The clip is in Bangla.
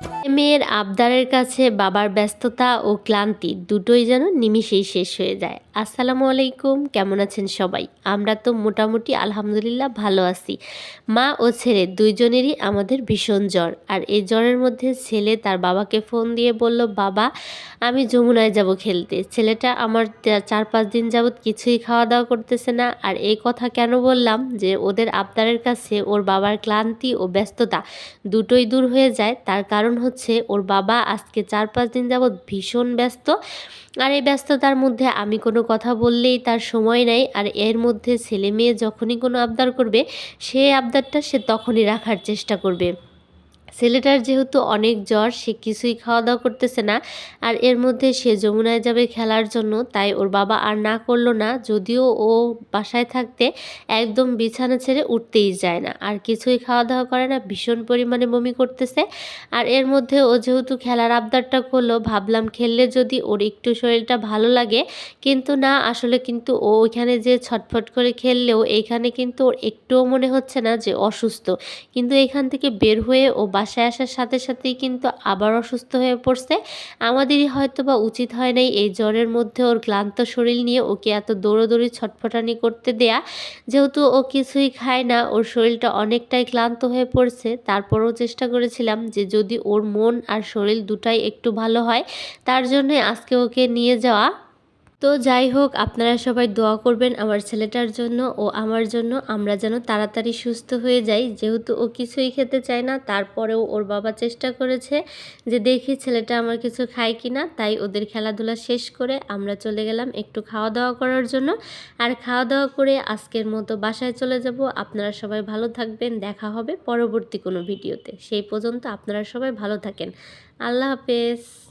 Bye. মেয়ের আবদারের কাছে বাবার ব্যস্ততা ও ক্লান্তি দুটোই যেন নিমিষেই শেষ হয়ে যায়। আসসালামু আলাইকুম, কেমন আছেন সবাই? আমরা তো মোটামুটি আলহামদুলিল্লাহ ভালো আছি। মা ও ছেলে দুইজনেরই আমাদের ভীষণ জ্বর। আর এই জ্বরের মধ্যে ছেলে তার বাবাকে ফোন দিয়ে বলল, বাবা, আমি যমুনায় যাব খেলতে। ছেলেটা আমার চার পাঁচ দিন যাবৎ কিছুই খাওয়া দাওয়া করতেছে না। আর এই কথা কেন বললাম? যে ওদের আবদারের কাছে ওর বাবার ক্লান্তি ও ব্যস্ততা দুটোই দূর হয়ে যায়। তার কারণ হচ্ছে ওর বাবা আজকে চার পাঁচ দিন যাবৎ ভীষণ ব্যস্ত। আর এই ব্যস্ততার মধ্যে আমি কোনো কথা বললেই তার সময় নাই। আর এর মধ্যে ছেলে মেয়ে যখনই কোনো আবদার করবে, সে আবদারটা সে তখনই রাখার চেষ্টা করবে। ছেলেটার যেহেতু অনেক জ্বর, সে কিছুই খাওয়া দাওয়া করতেছে না আর এর মধ্যে সে যমুনায় যাবে খেলার জন্য, তাই ওর বাবা আর না করল না, যদিও ও বাসায় থাকতে একদম বিছানা ছেড়ে উঠতেই যায় না। আর কিছুই খাওয়া দাওয়া করে না, ভীষণ পরিমাণে বমি করতেছে। আর এর মধ্যে ও যেহেতু খেলার আবদারটা করল, ভাবলাম খেললে যদি ওর একটু শরীরটা ভালো লাগে, কিন্তু না, আসলে কিন্তু ও ওইখানে যে ছটফট করে খেললেও, এইখানে কিন্তু ওর একটুও মনে হচ্ছে না যে অসুস্থ। কিন্তু এখান থেকে বের হয়ে ও বাসায় আসার সাথে সাথেই কিন্তু আবার অসুস্থ হয়ে পড়ছে। আমাদেরই হয়তো বা উচিত হয় নাই এই জ্বরের মধ্যে ওর ক্লান্ত শরীর নিয়ে ওকে এত দৌড়োদৌড়ি, ছটফটানি করতে দেয়া। যেহেতু ও কিছুই খায় না, ওর শরীরটা অনেকটাই ক্লান্ত হয়ে পড়ছে। তারপরেও চেষ্টা করেছিলাম যে যদি ওর মন আর শরীর দুটাই একটু ভালো হয়, তার জন্য আজকে ওকে নিয়ে যাওয়া। তো যাই হোক, আপনারা সবাই দোয়া করবেন আমার ছেলেটার জন্য ও আমার জন্য। আমরা যেন তাড়াতাড়ি সুস্থ হয়ে যাই। যেহেতু ও কিছুই খেতে চায় না, তারপরেও ওর বাবা চেষ্টা করেছে যে দেখি ছেলেটা আমার কিছু খায় কি না তাই ওদের খেলাধুলা শেষ করে আমরা চলে গেলাম একটু খাওয়া দাওয়া করার জন্য। আর খাওয়া দাওয়া করে আজকের মতো বাসায় চলে যাব। আপনারা সবাই ভালো থাকবেন। দেখা হবে পরবর্তী কোনো ভিডিওতে। সেই পর্যন্ত আপনারা সবাই ভালো থাকেন। আল্লাহ হাফেজ।